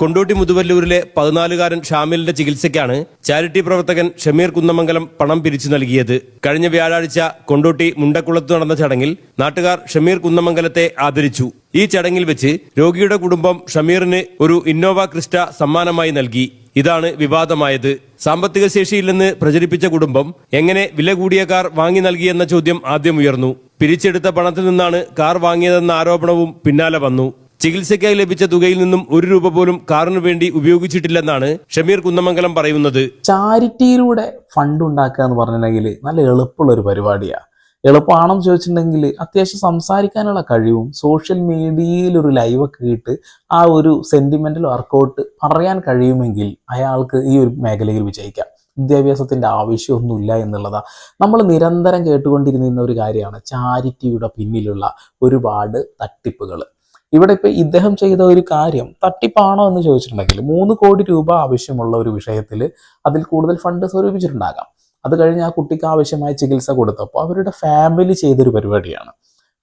Kondotty മുതുവല്ലൂരിലെ പതിനാലുകാരൻ ഷാമിലിന്റെ ചികിത്സയ്ക്കാണ് charity പ്രവർത്തകൻ ഷമീർ കുന്നമംഗലം പണം പിരിച്ചു നൽകിയത്. കഴിഞ്ഞ വ്യാഴാഴ്ച കൊണ്ടോട്ടി മുണ്ടക്കുളത്ത് നടന്ന ചടങ്ങിൽ നാട്ടുകാർ ഷമീർ കുന്നമംഗലത്തെ ആദരിച്ചു. ഈ ചടങ്ങിൽ വെച്ച് രോഗിയുടെ കുടുംബം ഷമീറിന് ഒരു ഇന്നോവ ക്രിസ്റ്റ സമ്മാനമായി നൽകി. ഇതാണ് വിവാദമായത്. സാമ്പത്തിക ശേഷിയില്ലെന്ന് പ്രചരിപ്പിച്ച കുടുംബം എങ്ങനെ വില കൂടിയ കാർ വാങ്ങി നൽകിയെന്ന ചോദ്യം ആദ്യം ഉയർന്നു. പിരിച്ചെടുത്ത പണത്തിൽ നിന്നാണ് കാർ വാങ്ങിയതെന്ന ആരോപണവും പിന്നാലെ വന്നു. ചികിത്സയ്ക്കായി ലഭിച്ച തുകയിൽ നിന്നും ഒരു രൂപ പോലും കാറിനു വേണ്ടി ഉപയോഗിച്ചിട്ടില്ലെന്നാണ് ഷമീർ കുന്നമംഗലം പറയുന്നത്. ചാരിറ്റിയിലൂടെ ഫണ്ട് ഉണ്ടാക്കുക എന്ന് പറഞ്ഞിട്ടുണ്ടെങ്കിൽ നല്ല എളുപ്പമുള്ള ഒരു പരിപാടിയാണ് എളുപ്പമാണെന്ന് ചോദിച്ചിട്ടുണ്ടെങ്കിൽ അത്യാവശ്യം സംസാരിക്കാനുള്ള കഴിവും സോഷ്യൽ മീഡിയയിൽ ഒരു ലൈവൊക്കെ ഇട്ട് ആ ഒരു സെന്റിമെന്റൽ വർക്കൗട്ട് പറയാൻ കഴിയുമെങ്കിൽ അയാൾക്ക് ഈ ഒരു മേഖലയിൽ വിജയിക്കാം. വിദ്യാഭ്യാസത്തിന്റെ ആവശ്യമൊന്നുമില്ല എന്നുള്ളതാ. നമ്മൾ നിരന്തരം കേട്ടുകൊണ്ടിരുന്ന ഒരു കാര്യമാണ് ചാരിറ്റിയുടെ പിന്നിലുള്ള ഒരുപാട് തട്ടിപ്പുകൾ ഇവിടെ ഇപ്പൊ ഇദ്ദേഹം ചെയ്ത ഒരു കാര്യം തട്ടിപ്പാണോ എന്ന് ചോദിച്ചിട്ടുണ്ടെങ്കിൽ മൂന്ന് കോടി രൂപ ആവശ്യമുള്ള ഒരു വിഷയത്തിൽ അതിൽ കൂടുതൽ ഫണ്ട് സ്വരൂപിച്ചിട്ടുണ്ടാകാം. അത് കഴിഞ്ഞ് ആ കുട്ടിക്ക് ആവശ്യമായ ചികിത്സ കൊടുത്തപ്പോൾ അവരുടെ ഫാമിലി ചെയ്തൊരു പരിപാടിയാണ്.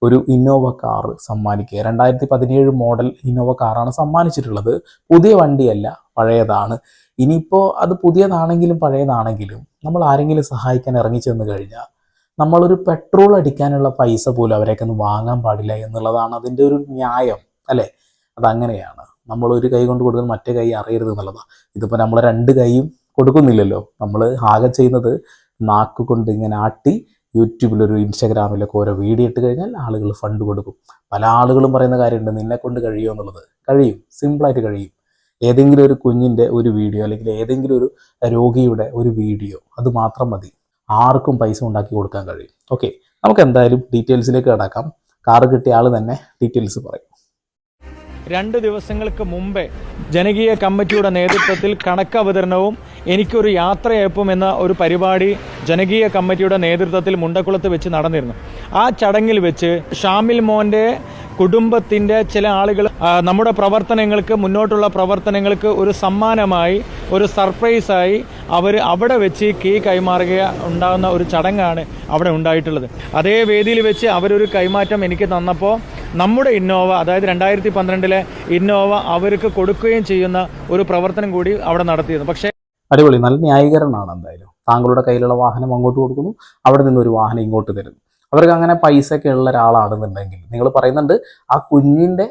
ഒരു ഇന്നോവ കാർ സമ്മാനിക്കുക. രണ്ടായിരത്തി പതിനേഴ് മോഡൽ ഇന്നോവ കാറാണ് സമ്മാനിച്ചിട്ടുള്ളത്. പുതിയ വണ്ടിയല്ല പഴയതാണ്. ഇനിയിപ്പോൾ അത് പുതിയതാണെങ്കിലും പഴയതാണെങ്കിലും നമ്മൾ ആരെങ്കിലും സഹായിക്കാൻ ഇറങ്ങി ചെന്ന് കഴിഞ്ഞാൽ നമ്മളൊരു പെട്രോൾ അടിക്കാനുള്ള പൈസ പോലും അവരെയൊക്കെ ഒന്ന് വാങ്ങാൻ പാടില്ല എന്നുള്ളതാണ് അതിന്റെ ഒരു ന്യായം അല്ലേ? അതങ്ങനെയാണ്. നമ്മൾ ഒരു കൈ കൊണ്ട് കൊടുക്കുന്ന മറ്റേ കൈ അറിയരുത് എന്നുള്ളതാണ് ഇതിപ്പോൾ നമ്മൾ രണ്ട് കൈയും കൊടുക്കുന്നില്ലല്ലോ. നമ്മൾ ആകെ ചെയ്യുന്നത് നാക്ക് കൊണ്ട് ഇങ്ങനെ ആട്ടി യൂട്യൂബിലൊരു ഇൻസ്റ്റാഗ്രാമിലൊക്കെ ഓരോ വീഡിയോ ഇട്ട് കഴിഞ്ഞാൽ ആളുകൾ ഫണ്ട് കൊടുക്കും. പല ആളുകളും പറയുന്ന കാര്യമുണ്ട് നിന്നെ കൊണ്ട് കഴിയുമോ എന്നുള്ളത്? കഴിയും. സിമ്പിളായിട്ട് കഴിയും. ഏതെങ്കിലും ഒരു കുഞ്ഞിന്റെ ഒരു വീഡിയോ അല്ലെങ്കിൽ ഏതെങ്കിലും ഒരു രോഗിയുടെ ഒരു വീഡിയോ അത് മാത്രം മതി. ആർക്കും പൈസ ഉണ്ടാക്കി കൊടുക്കാൻ കഴിയും. ഓക്കെ നമുക്ക് എന്തായാലും ഡീറ്റെയിൽസിലേക്ക് കിടക്കാം. കാറ് കിട്ടിയ ആൾ തന്നെ ഡീറ്റെയിൽസ് പറയും. രണ്ട് ദിവസങ്ങൾക്ക് മുമ്പേ ജനകീയ കമ്മിറ്റിയുടെ നേതൃത്വത്തിൽ കണക്ക് അവതരണവും എനിക്കൊരു യാത്രയയപ്പും എന്ന ഒരു പരിപാടി ജനകീയ കമ്മിറ്റിയുടെ നേതൃത്വത്തിൽ മുണ്ടക്കുളത്ത് വെച്ച് നടന്നിരുന്നു. ആ ചടങ്ങിൽ വെച്ച് ഷാമിൽ മോന്റെ കുടുംബത്തിന്റെ ചില ആളുകൾ നമ്മുടെ പ്രവർത്തനങ്ങൾക്ക് മുന്നോട്ടുള്ള പ്രവർത്തനങ്ങൾക്ക് ഒരു സമ്മാനമായി ഒരു സർപ്രൈസായി അവർ അവിടെ വെച്ച് കീ കൈമാറുക ഉണ്ടാകുന്ന ഒരു ചടങ്ങാണ് അവിടെ ഉണ്ടായിട്ടുള്ളത്. അതേ വേദിയിൽ വെച്ച് അവരൊരു കൈമാറ്റം എനിക്ക് തന്നപ്പോൾ നമ്മുടെ ഇന്നോവ അതായത് രണ്ടായിരത്തി പന്ത്രണ്ടിലെ ഇന്നോവ അവർക്ക് കൊടുക്കുകയും ചെയ്യുന്ന ഒരു പ്രവർത്തനം കൂടി അവിടെ നടത്തിയിരുന്നു. പക്ഷേ അടിപൊളി നല്ല ന്യായീകരണമാണ് എന്തായാലും. താങ്കളുടെ കയ്യിലുള്ള വാഹനം അങ്ങോട്ട് കൊടുക്കുന്നു അവിടെ നിന്ന് ഒരു വാഹനം ഇങ്ങോട്ട് തരുന്നു. അവർക്ക് അങ്ങനെ പൈസ ഒക്കെ ഉള്ള ഒരാളാണെന്നുണ്ടെങ്കിൽ നിങ്ങൾ പറയുന്നുണ്ട് ആ കുഞ്ഞിന്റെ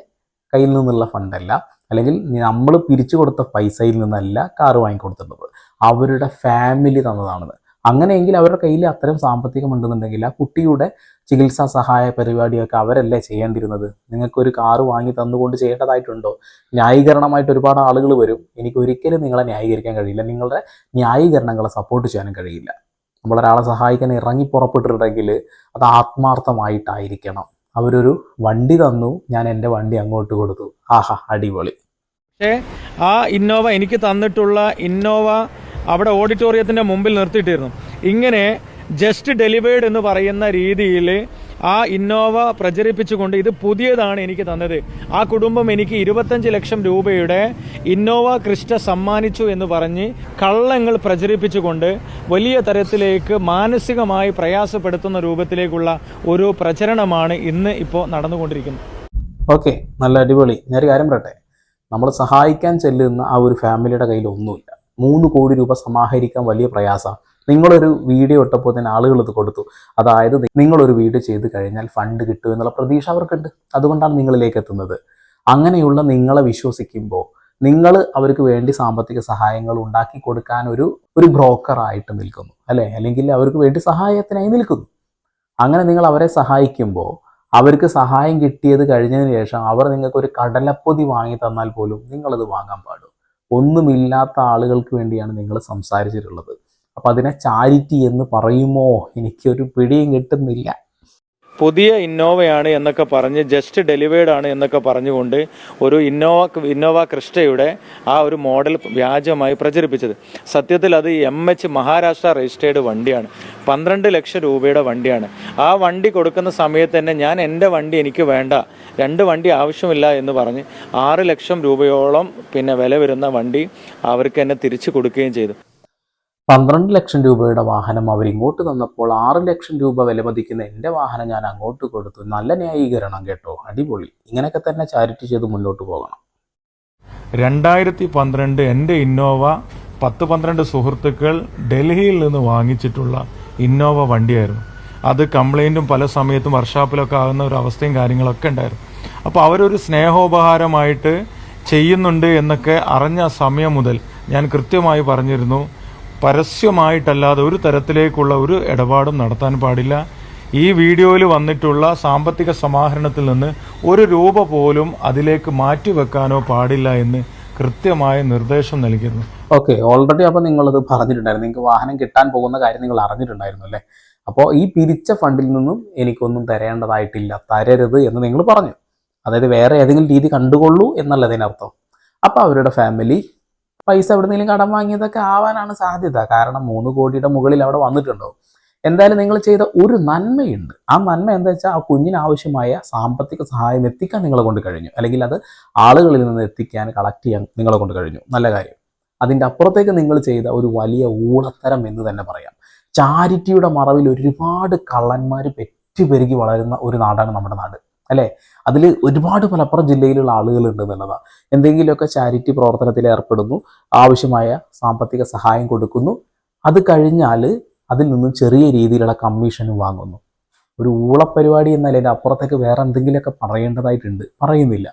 കയ്യിൽ നിന്നുള്ള ഫണ്ടല്ല അല്ലെങ്കിൽ നമ്മൾ പിരിച്ചു കൊടുത്ത പൈസയിൽ നിന്നല്ല കാറ് വാങ്ങിക്കൊടുത്തിട്ടുള്ളത്. അവരുടെ ഫാമിലി തന്നതാണെന്ന്. അങ്ങനെയെങ്കിൽ അവരുടെ കയ്യിൽ അത്തരം സാമ്പത്തികം ഉണ്ടെന്നുണ്ടെങ്കിൽ ആ കുട്ടിയുടെ ചികിത്സാ സഹായ പരിപാടിയൊക്കെ അവരല്ലേ ചെയ്യേണ്ടിരുന്നത് നിങ്ങൾക്കൊരു കാറ് വാങ്ങി തന്നുകൊണ്ട് ചെയ്യേണ്ടതായിട്ടുണ്ടോ? ന്യായീകരണമായിട്ട് ഒരുപാട് ആളുകൾ വരും. എനിക്ക് ഒരിക്കലും നിങ്ങളെ ന്യായീകരിക്കാൻ കഴിയില്ല. നിങ്ങളുടെ ന്യായീകരണങ്ങളെ സപ്പോർട്ട് ചെയ്യാനും കഴിയില്ല. നമ്മളൊരാളെ സഹായിക്കാൻ ഇറങ്ങി പുറപ്പെട്ടിട്ടുണ്ടെങ്കിൽ അത് ആത്മാർത്ഥമായിട്ടായിരിക്കണം. അവരൊരു വണ്ടി തന്നു ഞാൻ എന്റെ വണ്ടി അങ്ങോട്ട് കൊടുത്തു. ആഹാ അടിപൊളി. പക്ഷേ ആ ഇന്നോവ എനിക്ക് തന്നിട്ടുള്ള ഇന്നോവ അവിടെ ഓഡിറ്റോറിയത്തിന്റെ മുമ്പിൽ നിർത്തിയിട്ടിരുന്നു. ഇങ്ങനെ ജസ്റ്റ് ഡെലിവേർഡ് എന്ന് പറയുന്ന രീതിയിൽ ആ ഇന്നോവ പ്രചരിപ്പിച്ചുകൊണ്ട് ഇത് പുതിയതാണ് എനിക്ക് തന്നത്. ആ കുടുംബം എനിക്ക് ഇരുപത്തഞ്ച് ലക്ഷം രൂപയുടെ ഇന്നോവ ക്രിസ്റ്റ സമ്മാനിച്ചു എന്ന് പറഞ്ഞ് കള്ളങ്ങൾ പ്രചരിപ്പിച്ചുകൊണ്ട് വലിയ തരത്തിലേക്ക് മാനസികമായി പ്രയാസപ്പെടുത്തുന്ന രൂപത്തിലേക്കുള്ള ഒരു പ്രചരണമാണ് ഇന്ന് ഇപ്പോൾ നടന്നുകൊണ്ടിരിക്കുന്നത്. ഓക്കെ നല്ല അടിപൊളി. ഞാനൊരു കാര്യം പറയട്ടെ? നമ്മൾ സഹായിക്കാൻ ചെല്ലുന്ന ആ ഒരു ഫാമിലിയുടെ കയ്യിൽ ഒന്നുമില്ല. മൂന്ന് കോടി രൂപ സമാഹരിക്കാൻ വലിയ പ്രയാസമാണ്. നിങ്ങളൊരു വീഡിയോ ഇട്ടപ്പോൾ തന്നെ ആളുകൾ ഇത് കൊടുത്തു. അതായത് നിങ്ങളൊരു വീഡിയോ ചെയ്ത് കഴിഞ്ഞാൽ ഫണ്ട് കിട്ടും എന്നുള്ള പ്രതീക്ഷ അവർക്കുണ്ട്. അതുകൊണ്ടാണ് നിങ്ങളിലേക്ക് എത്തുന്നത്. അങ്ങനെയുള്ള നിങ്ങളെ വിശ്വസിക്കുമ്പോൾ നിങ്ങൾ അവർക്ക് വേണ്ടി സാമ്പത്തിക സഹായങ്ങൾ ഉണ്ടാക്കി കൊടുക്കാൻ ഒരു ഒരു ബ്രോക്കറായിട്ട് നിൽക്കുന്നു അല്ലേ? അല്ലെങ്കിൽ അവർക്ക് വേണ്ടി സഹായത്തിനായി നിൽക്കുന്നു. അങ്ങനെ നിങ്ങൾ അവരെ സഹായിക്കുമ്പോൾ അവർക്ക് സഹായം കിട്ടിയത് കഴിഞ്ഞതിന് ശേഷം അവർ നിങ്ങൾക്ക് ഒരു കടലപ്പൊതി വാങ്ങി തന്നാൽ പോലും നിങ്ങളത് വാങ്ങാൻ പാടും. ഒന്നുമില്ലാത്ത ആളുകൾക്ക് വേണ്ടിയാണ് നിങ്ങൾ സംസാരിച്ചിട്ടുള്ളത്. അപ്പം അതിനെ ചാരിറ്റി എന്ന് പറയുമോ? എനിക്കൊരു പിടിയും കിട്ടുന്നില്ല. പുതിയ ഇന്നോവയാണ് എന്നൊക്കെ പറഞ്ഞ് ജസ്റ്റ് ഡെലിവേർഡ് ആണ് എന്നൊക്കെ പറഞ്ഞുകൊണ്ട് ഒരു ഇന്നോവ ഇന്നോവ ക്രിസ്റ്റയുടെ ആ ഒരു മോഡൽ വ്യാജമായി പ്രചരിപ്പിച്ചത്. സത്യത്തിൽ അത് എം എച്ച് മഹാരാഷ്ട്ര രജിസ്റ്റേർഡ് വണ്ടിയാണ്. പന്ത്രണ്ട് ലക്ഷം രൂപയുടെ വണ്ടിയാണ്. ആ വണ്ടി കൊടുക്കുന്ന സമയത്ത് തന്നെ ഞാൻ എന്റെ വണ്ടി എനിക്ക് വേണ്ട രണ്ട് വണ്ടി ആവശ്യമില്ല എന്ന് പറഞ്ഞ് ആറ് ലക്ഷം രൂപയോളം പിന്നെ വില വരുന്ന വണ്ടി അവർക്ക് എന്നെ തിരിച്ചു കൊടുക്കുകയും ചെയ്തു. പന്ത്രണ്ട് ലക്ഷം രൂപയുടെ വാഹനം അവർ ഇങ്ങോട്ട് തന്നപ്പോൾ ആറ് ലക്ഷം രൂപ വിലമതിക്കുന്ന എന്റെ വാഹനം ഞാൻ അങ്ങോട്ട് കൊടുത്തു. നല്ല ന്യായീകരണം കേട്ടോ. അടിപൊളി. ഇങ്ങനെയൊക്കെ തന്നെ ചാരിറ്റി ചെയ്ത് മുന്നോട്ട് പോകണം. രണ്ടായിരത്തി പന്ത്രണ്ട് എന്റെ ഇന്നോവ പത്ത് പന്ത്രണ്ട് സുഹൃത്തുക്കൾ ഡൽഹിയിൽ നിന്ന് വാങ്ങിച്ചിട്ടുള്ള ഇന്നോവ വണ്ടിയായിരുന്നു. അത് കംപ്ലൈന്റും പല സമയത്തും വർഷാപ്പിലൊക്കെ ആകുന്ന ഒരു അവസ്ഥയും കാര്യങ്ങളൊക്കെ ഉണ്ടായിരുന്നു. അപ്പോൾ അവരൊരു സ്നേഹോപഹാരമായിട്ട് ചെയ്യുന്നുണ്ട് എന്നൊക്കെ അറിഞ്ഞ സമയം മുതൽ ഞാൻ കൃത്യമായി പറഞ്ഞിരുന്നു. പരസ്യമായിട്ടല്ലാതെ ഒരു തരത്തിലേക്കുള്ള ഒരു ഇടപാടും നടത്താൻ പാടില്ല. ഈ വീഡിയോയിൽ വന്നിട്ടുള്ള സാമ്പത്തിക സമാഹരണത്തിൽ നിന്ന് ഒരു രൂപ പോലും അതിലേക്ക് മാറ്റിവെക്കാനോ പാടില്ല എന്ന് കൃത്യമായ നിർദ്ദേശം നൽകിയിരുന്നു. ഓക്കെ ഓൾറെഡി അപ്പോൾ നിങ്ങളത് പറഞ്ഞിട്ടുണ്ടായിരുന്നു. നിങ്ങൾക്ക് വാഹനം കിട്ടാൻ പോകുന്ന കാര്യം നിങ്ങൾ അറിഞ്ഞിട്ടുണ്ടായിരുന്നു അല്ലേ? അപ്പോൾ ഈ പിരിച്ച ഫണ്ടിൽ നിന്നും എനിക്കൊന്നും തരേണ്ടതായിട്ടില്ല തരരുത് എന്ന് നിങ്ങൾ പറഞ്ഞു. അതായത് വേറെ ഏതെങ്കിലും രീതി കണ്ടുകൊള്ളൂ എന്നല്ല അതിനർത്ഥം. അപ്പോൾ അവരുടെ ഫാമിലി പൈസ എവിടെന്നെങ്കിലും കടം വാങ്ങിയതൊക്കെ ആവാനാണ് സാധ്യത. കാരണം മൂന്ന് കോടിയുടെ മുകളിൽ അവിടെ വന്നിട്ടുണ്ടോ? എന്തായാലും നിങ്ങൾ ചെയ്ത ഒരു നന്മയുണ്ട്. ആ നന്മ എന്താ വെച്ചാൽ ആ കുഞ്ഞിന് ആവശ്യമായ സാമ്പത്തിക സഹായം എത്തിക്കാൻ നിങ്ങളെ കൊണ്ട് കഴിഞ്ഞു. അല്ലെങ്കിൽ അത് ആളുകളിൽ നിന്ന് എത്തിക്കാൻ കളക്ട് ചെയ്യാൻ നിങ്ങളെ കൊണ്ട് കഴിഞ്ഞു. നല്ല കാര്യം. അതിന്റെ അപ്പുറത്തേക്ക് നിങ്ങൾ ചെയ്ത ഒരു വലിയ ഊളത്തരം എന്ന് തന്നെ പറയാം. ചാരിറ്റിയുടെ മറവിൽ ഒരുപാട് കള്ളന്മാർ പെറ്റുപെരുകി വളരുന്ന ഒരു നാടാണ് നമ്മുടെ നാട്. അല്ലേ? അതിൽ ഒരുപാട് മലപ്പുറം ജില്ലയിലുള്ള ആളുകളുണ്ട് എന്നുള്ളതാണ്. എന്തെങ്കിലുമൊക്കെ ചാരിറ്റി പ്രവർത്തനത്തിൽ ഏർപ്പെടുന്നു ആവശ്യമായ സാമ്പത്തിക സഹായം കൊടുക്കുന്നു അത് കഴിഞ്ഞാൽ അതിൽ നിന്നും ചെറിയ രീതിയിലുള്ള കമ്മീഷനും വാങ്ങുന്നു. ഒരു ഊളപ്പരിപാടി എന്നാൽ അതിന്റെ അപ്പുറത്തേക്ക് വേറെ എന്തെങ്കിലുമൊക്കെ പറയേണ്ടതായിട്ടുണ്ട്. പറയുന്നില്ല.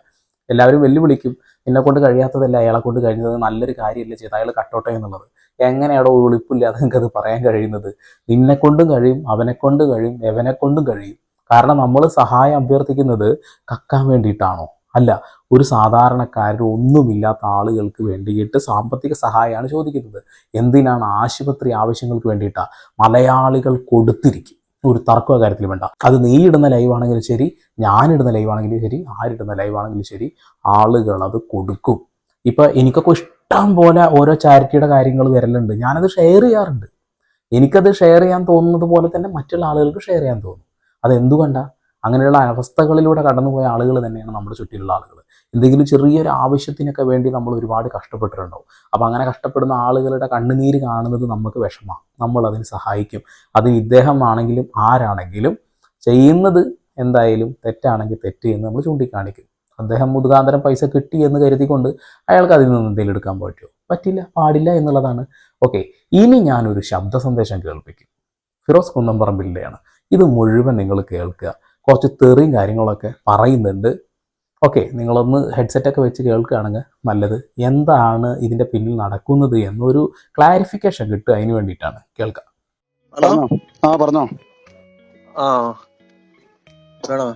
എല്ലാവരും വെല്ലുവിളിക്കും. എന്നെ കൊണ്ട് കഴിയാത്തതല്ല അയാളെ കൊണ്ട് കഴിഞ്ഞത് നല്ലൊരു കാര്യമല്ല ചെയ്ത് അയാൾ കട്ടോട്ടെ എന്നുള്ളത്. എങ്ങനെയാണോ ഉളിപ്പില്ലാതെ അത് പറയാൻ കഴിയുന്നത്. നിന്നെക്കൊണ്ടും കഴിയും അവനെ കൊണ്ട് കഴിയും എവനെ കൊണ്ടും കഴിയും. കാരണം നമ്മൾ സഹായം അഭ്യർത്ഥിക്കുന്നത് കക്കാൻ വേണ്ടിയിട്ടാണോ? അല്ല ഒരു സാധാരണക്കാരൻ ഒന്നുമില്ലാത്ത ആളുകൾക്ക് വേണ്ടിയിട്ട് സാമ്പത്തിക സഹായമാണ് ചോദിക്കുന്നത്. എന്തിനാണ് ആശുപത്രി ആവശ്യങ്ങൾക്ക് വേണ്ടിയിട്ടാണ് മലയാളികൾ കൊടുത്തിരിക്കും. ഒരു തർക്ക കാര്യത്തിൽ വേണ്ട. അത് നീ ഇടുന്ന ലൈവാണെങ്കിലും ശരി ഞാനിടുന്ന ലൈവാണെങ്കിലും ശരി ആരിടുന്ന ലൈവാണെങ്കിലും ശരി ആളുകൾ അത് കൊടുക്കും. ഇപ്പൊ എനിക്കൊക്കെ ഇഷ്ടം പോലെ ഓരോ ചാരിറ്റിയുടെ കാര്യങ്ങൾ വരലുണ്ട്. ഞാനത് ഷെയർ ചെയ്യാറുണ്ട്. എനിക്കത് ഷെയർ ചെയ്യാൻ തോന്നുന്നത് പോലെ തന്നെ മറ്റുള്ള ആളുകൾക്ക് ഷെയർ ചെയ്യാൻ തോന്നും. അത് എന്തുകൊണ്ടാ അങ്ങനെയുള്ള അവസ്ഥകളിലൂടെ കടന്നുപോയ ആളുകൾ തന്നെയാണ് നമ്മുടെ ചുറ്റിലുള്ള ആളുകൾ. എന്തെങ്കിലും ചെറിയൊരു ആവശ്യത്തിനൊക്കെ വേണ്ടി നമ്മൾ ഒരുപാട് കഷ്ടപ്പെട്ടിട്ടുണ്ടാവും. അപ്പോൾ അങ്ങനെ കഷ്ടപ്പെടുന്ന ആളുകളുടെ കണ്ണുനീര് കാണുന്നത് നമുക്ക് വിഷമമാണ് നമ്മൾ അതിന് സഹായിക്കും. അത് ഇദ്ദേഹമാണെങ്കിലും ആരാണെങ്കിലും ചെയ്യുന്നത് എന്തായാലും തെറ്റാണെങ്കിൽ തെറ്റ് എന്ന് നമ്മൾ ചൂണ്ടിക്കാണിക്കും. അദ്ദേഹം മുതുകാന്തരം പൈസ കിട്ടി എന്ന് കരുതിക്കൊണ്ട് അയാൾക്ക് അതിൽ നിന്ന് എന്തെങ്കിലും എടുക്കാൻ പറ്റുമോ? പറ്റില്ല. പാടില്ല എന്നുള്ളതാണ്. ഓക്കെ. ഇനി ഞാനൊരു ശബ്ദ സന്ദേശം കേൾപ്പിക്കും. ഫിറോസ് കുന്നംപറമ്പിന്റെയാണ് ഇത് മുഴുവൻ നിങ്ങൾ കേൾക്കുക. കുറച്ച് തെറിയും കാര്യങ്ങളൊക്കെ പറയുന്നുണ്ട്. ഓക്കെ നിങ്ങളൊന്ന് ഹെഡ്സെറ്റൊക്കെ വെച്ച് കേൾക്കുകയാണെങ്കിൽ നല്ലത്. എന്താണ് ഇതിന്റെ പിന്നിൽ നടക്കുന്നത് എന്നൊരു ക്ലാരിഫിക്കേഷൻ കിട്ടുക അതിന് വേണ്ടിയിട്ടാണ്. കേൾക്കുക ഹലോ ആ പറഞ്ഞോ. ആ വേണോ?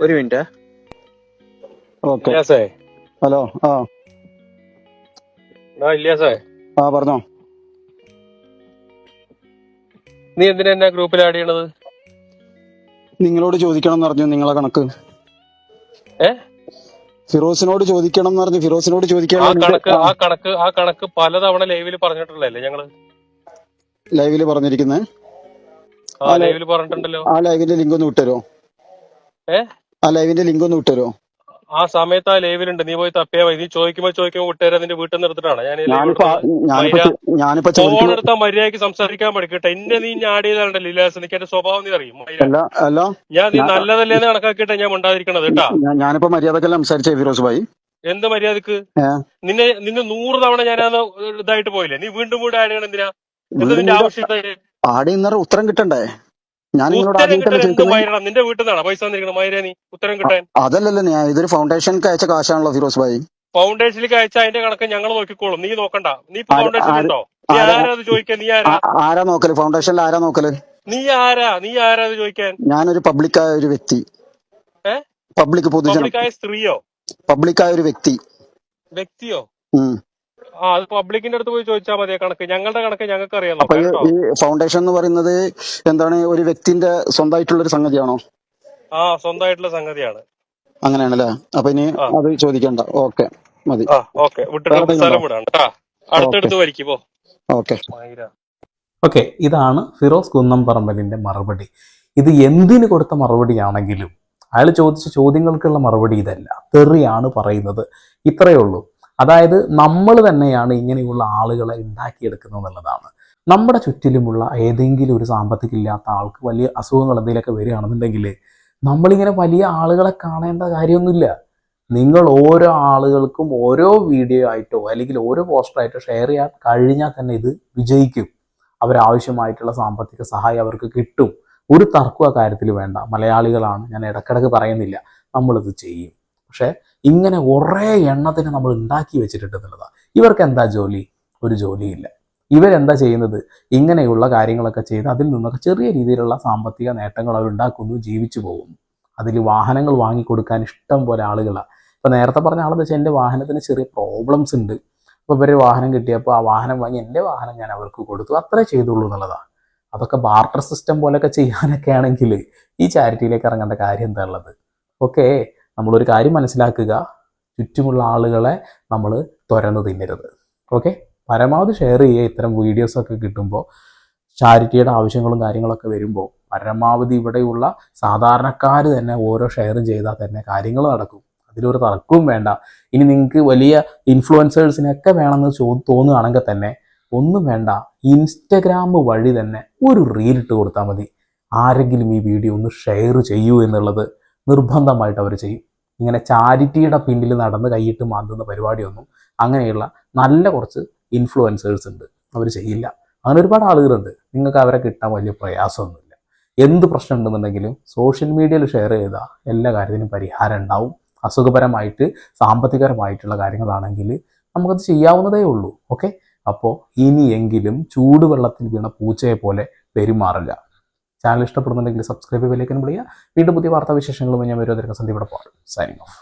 ഒരു മിനിറ്റ് ഓക്കെ ഹലോ ആ. ആ ഇല്ലാസേ ആ പറഞ്ഞോ. നീ എന്തിനാ എന്നെ ഗ്രൂപ്പിൽ ആഡ് ചെയ്യണത്? നിങ്ങളോട് ചോദിക്കണം എന്ന് പറഞ്ഞു നിങ്ങളെ കണക്ക്. ഏ? ഫിറോസിനോട് ചോദിക്കണം എന്ന് പറഞ്ഞു. ഫിറോസിനോട് ആ കണക്ക് ആ കണക്ക് ആ കണക്ക് പലതവണ ലൈവിൽ പറഞ്ഞിട്ടുള്ളതല്ലേ ഞങ്ങൾ? ലൈവിൽ പറഞ്ഞിരിക്കുന്നത് ആ ലൈവിൽ പറഞ്ഞിട്ടുണ്ടല്ലോ. ആ ലൈവിന്റെ ലിങ്ക് ഒന്ന് വിട്ടുതരോ ഏ? ആ ലൈവിന്റെ ലിങ്ക് ഒന്ന് വിട്ടുതരോ ആ സമയത്ത് ആ ലൈവിലുണ്ട്. നീ പോയി തപ്പിയാ മതി. നീ ചോദിക്കുമ്പോ ചോദിക്കുമ്പോ കൂട്ടുകാരെ നിന്റെ വീട്ടിൽ നിന്ന് എടുത്തിട്ടാണ്. ഞാൻ ഫോൺ എടുത്താൽ മര്യാദയ്ക്ക് സംസാരിക്കാൻ പഠിക്കട്ടെ. എന്നെ നീ ആഡ് ലീലാസ്. എനിക്ക് എന്റെ സ്വഭാവം നീ അറിയും. ഞാൻ നീ നല്ലതല്ലേന്ന് കണക്കാക്കിയിട്ടാ ഞാൻ ഉണ്ടാതിരിക്കണത് കേട്ടാ? ഞാനിപ്പോ മര്യാദക്കെല്ലാം സംസാരിച്ചേ ഫിറോസ് ഭായി. എന്ത് മര്യാദയ്ക്ക്? നിന്നെ നിന്നെ നൂറ് തവണ ഞാൻ ഇതായിട്ട് പോയില്ലേ? നീ വീണ്ടും വീണ്ടും ആഡ് ചെയ്യണം എന്തിനാ? എന്താ നിന്റെ ആവശ്യം ആഡ് ഉത്തരം കിട്ടണ്ടേ? ഞാൻ നിങ്ങളോട് ഉത്തരം ആദ്യം തന്നെ കിട്ടാൻ എന്ത് ചോദിക്കുന്നത്. മൈരണം നിന്റെ വീട്ടിൽ നിന്നാണ് പൈസ തന്നിരിക്കണം മൈര നീ. ഉത്തരം കിട്ടാൻ. അതല്ലല്ലോ ഞാൻ ഇതൊരു ഫൗണ്ടേഷൻ അയച്ച കാശാണല്ലോ ഫിറോസ് ഭായി. ഫൗണ്ടേഷനിലേക്ക് അയച്ച അതിന്റെ കണക്ക് ഞങ്ങൾ നോക്കിക്കോളും. നീ നോക്കണ്ട. നീ ഇപ്പൊ ആര്- ഫൗണ്ടേഷൻ ആര്- ഉണ്ടോ? നീ ആര്- ആരാ അത് ചോദിക്കാൻ? നീ ആരാ? ആ- ആരാ നോക്കൽ? ഫൗണ്ടേഷനിൽ ആരാ നോക്കൽ? നീ ആരാ? നീ ആരാ അത് ചോദിക്കാൻ? ഞാനൊരു പബ്ലിക്കായ ഒരു വ്യക്തി. ഏ? പബ്ലിക് പൊതുജനം പബ്ലിക്കായ സ്ത്രീയോ? പബ്ലിക്കായ ഒരു വ്യക്തി. വ്യക്തിയോ? ഉം. ആ അത് പബ്ലിക്കിന്റെ അടുത്ത് പോയി ചോദിച്ചാൽ മതി കണക്ക്. ഞങ്ങളുടെ കണക്ക് ഞങ്ങൾക്ക് അറിയാം അപ്പൊ ഈ- കേട്ടോ. ഈ ഫൗണ്ടേഷൻ എന്ന് പറയുന്നത് എന്താണ് ഒരു വ്യക്തിന്റെ സ്വന്തമായിട്ടുള്ള ഒരു സംഗതിയാണോ? ആ സ്വന്തമായിട്ടുള്ള സംഗതിയാണ്. അങ്ങനെയാണല്ലേ അപ്പൊ ഇനി ആ. അത് ചോദിക്കണ്ട. ഓക്കെ മതി. ആ ഓക്കെ. വിട്ടിട്ട് വേറെ സ്ഥലം വിടാണ്ട് കേട്ടാ. അടുത്തടുത്ത് വലിക്ക് പോ. ഓക്കെ. മൈര. ഓക്കെ ഇതാണ് ഫിറോസ് കുന്നംപറമ്പലിന്റെ മറുപടി. ഇത് എന്തിന് കൊടുത്ത മറുപടിയാണെങ്കിലും അയാൾ ചോദിച്ച ചോദ്യങ്ങൾക്കുള്ള മറുപടി ഇതല്ല. തെറിയാണ് പറയുന്നത്. ഇത്രയേ ഉള്ളൂ. അതായത് നമ്മൾ തന്നെയാണ് ഇങ്ങനെയുള്ള ആളുകളെ ഉണ്ടാക്കിയെടുക്കുന്നത് എന്നുള്ളതാണ്. നമ്മുടെ ചുറ്റിലുമുള്ള ഏതെങ്കിലും ഒരു സാമ്പത്തികമില്ലാത്ത ആൾക്ക് വലിയ അസുഖങ്ങൾ എന്തെങ്കിലുമൊക്കെ വരികയാണെന്നുണ്ടെങ്കിൽ നമ്മളിങ്ങനെ വലിയ ആളുകളെ കാണേണ്ട കാര്യമൊന്നുമില്ല. നിങ്ങൾ ഓരോ ആളുകൾക്കും ഓരോ വീഡിയോ ആയിട്ടോ അല്ലെങ്കിൽ ഓരോ പോസ്റ്ററായിട്ടോ ഷെയർ ചെയ്യാൻ കഴിഞ്ഞാൽ തന്നെ ഇത് വിജയിക്കും. അവരാവശ്യമായിട്ടുള്ള സാമ്പത്തിക സഹായം അവർക്ക് കിട്ടും. ഒരു തർക്കം ആ കാര്യത്തിൽ വേണ്ട. മലയാളികളാണ്. ഞാൻ ഇടക്കിടക്ക് പറയുന്നില്ല. നമ്മളിത് ചെയ്യും. പക്ഷേ ഇങ്ങനെ കുറേ എണ്ണത്തിന് നമ്മൾ ഉണ്ടാക്കി വെച്ചിട്ടുണ്ട് എന്നുള്ളതാണ് ഇവർക്ക് എന്താ ജോലി? ഒരു ജോലിയില്ല. ഇവരെന്താ ചെയ്യുന്നത്? ഇങ്ങനെയുള്ള കാര്യങ്ങളൊക്കെ ചെയ്ത് അതിൽ നിന്നൊക്കെ ചെറിയ രീതിയിലുള്ള സാമ്പത്തിക നേട്ടങ്ങൾ അവർ ഉണ്ടാക്കുന്നു ജീവിച്ചു പോകുന്നു. അതിൽ വാഹനങ്ങൾ വാങ്ങിക്കൊടുക്കാൻ ഇഷ്ടം പോലെ ആളുകളാണ് ഇപ്പം നേരത്തെ പറഞ്ഞ ആളെന്ന് വെച്ചാൽ എന്റെ വാഹനത്തിന് ചെറിയ പ്രോബ്ലംസ് ഉണ്ട്. അപ്പോൾ ഇവർ വാഹനം കിട്ടിയപ്പോൾ ആ വാഹനം വാങ്ങി എന്റെ വാഹനം ഞാൻ അവർക്ക് കൊടുത്തു. അത്രേ ചെയ്തുള്ളൂ എന്നുള്ളതാണ് അതൊക്കെ ബാർട്ടർ സിസ്റ്റം പോലെയൊക്കെ ചെയ്യാനൊക്കെ ആണെങ്കിൽ ഈ ചാരിറ്റിയിലേക്ക് ഇറങ്ങേണ്ട കാര്യം എന്താ ഉള്ളത്? ഓക്കെ നമ്മളൊരു കാര്യം മനസ്സിലാക്കുക. ചുറ്റുമുള്ള ആളുകളെ നമ്മൾ തുരന്ന് തിന്നരുത്. ഓക്കെ പരമാവധി ഷെയർ ചെയ്യുക. ഇത്തരം വീഡിയോസൊക്കെ കിട്ടുമ്പോൾ ചാരിറ്റിയുടെ ആവശ്യങ്ങളും കാര്യങ്ങളൊക്കെ വരുമ്പോൾ പരമാവധി ഇവിടെയുള്ള സാധാരണക്കാർ തന്നെ ഓരോ ഷെയറും ചെയ്താൽ തന്നെ കാര്യങ്ങൾ നടക്കും. അതിലൊരു തർക്കവും വേണ്ട. ഇനി നിങ്ങൾക്ക് വലിയ ഇൻഫ്ലുവൻസേഴ്സിനൊക്കെ വേണമെന്ന് ചോ തോന്നുകയാണെങ്കിൽ തന്നെ ഒന്നും വേണ്ട. ഇൻസ്റ്റഗ്രാം വഴി തന്നെ ഒരു റീൽ ഇട്ട് കൊടുത്താൽ മതി. ആരെങ്കിലും ഈ വീഡിയോ ഒന്ന് ഷെയർ ചെയ്യൂ എന്നുള്ളത് നിർബന്ധമായിട്ട് അവർ ചെയ്യും. ഇങ്ങനെ ചാരിറ്റിയുടെ പിന്നിൽ നടന്ന് കൈയിട്ട് മാന്തുന്ന പരിപാടിയൊന്നും അങ്ങനെയുള്ള നല്ല കുറച്ച് ഇൻഫ്ലുവൻസേഴ്സ് ഉണ്ട്. അവർ ചെയ്യില്ല. അങ്ങനെ ഒരുപാട് ആളുകളുണ്ട്. നിങ്ങൾക്ക് അവരെ കിട്ടാൻ വലിയ പ്രയാസമൊന്നുമില്ല. എന്ത് പ്രശ്നം ഉണ്ടെന്നുണ്ടെങ്കിലും സോഷ്യൽ മീഡിയയിൽ ഷെയർ ചെയ്താൽ എല്ലാ കാര്യത്തിനും പരിഹാരം ഉണ്ടാവും. അസുഖപരമായിട്ട് സാമ്പത്തികപരമായിട്ടുള്ള കാര്യങ്ങളാണെങ്കിൽ നമുക്കത് ചെയ്യാവുന്നതേ ഉള്ളൂ. ഓക്കെ അപ്പോൾ ഇനിയെങ്കിലും ചൂടുവെള്ളത്തിൽ വീണ പൂച്ചയെ പോലെ പെരുമാറുക ചാനൽ ഇഷ്ടപ്പെടുന്നുണ്ടെങ്കിൽ സബ്സ്ക്രൈബ് ചെയ്യാൻ വിളിക്കുക വീണ്ടും പുതിയ വാർത്താ വിശേഷങ്ങളുമായി ഞാൻ വരുവതിരിക്കുന്ന സന്ദീപ് പാടും സൈനിങ് ഓഫ്